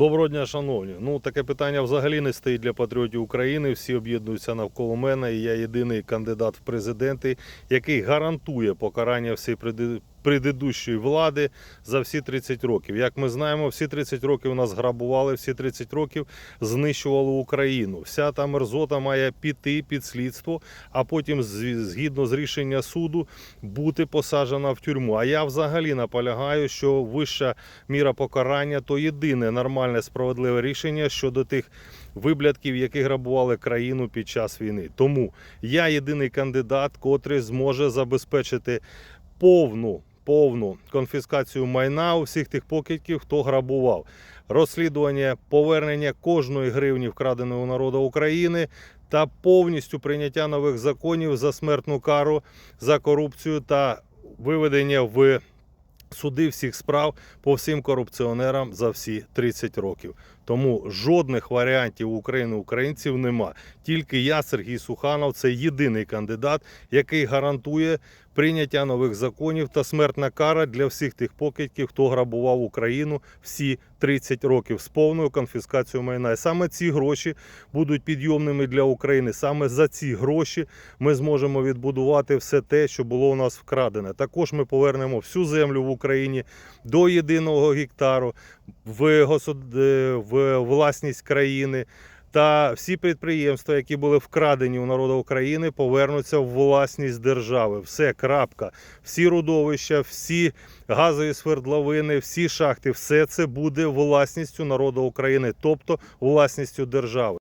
Доброго дня, шановні. Ну таке питання взагалі не стоїть для патріотів України. Всі об'єднуються навколо мене. І я єдиний кандидат в президенти, який гарантує покарання преди- предыдущої влади за всі 30 років. Як ми знаємо, всі 30 років нас грабували, всі 30 років знищували Україну. Вся та мерзота має піти під слідство, а потім, згідно з рішення суду, бути посаджена в тюрму. А я взагалі наполягаю, що вища міра покарання то єдине нормальне справедливе рішення щодо тих виблядків, які грабували країну під час війни. Тому я єдиний кандидат, котрий зможе забезпечити повну. Повну конфіскацію майна у всіх тих покидьків, хто грабував, розслідування повернення кожної гривні вкраденої у народу України та повністю прийняття нових законів за смертну кару за корупцію та виведення в суди всіх справ по всім корупціонерам за всі 30 років. Тому жодних варіантів України українців нема. Тільки я, Сергій Суханов, це єдиний кандидат, який гарантує прийняття нових законів та смертна кара для всіх тих покидьків, хто грабував Україну всі 30 років з повною конфіскацією майна. І саме ці гроші будуть підйомними для України. Саме за ці гроші ми зможемо відбудувати все те, що було у нас вкрадене. Також ми повернемо всю землю в Україні до єдиного гектару в, госуд... е, власність країни. Та всі підприємства, які були вкрадені у народу України, повернуться в власність держави. Все, крапка. Всі родовища, всі газові свердловини, всі шахти, все це буде власністю народу України, тобто власністю держави.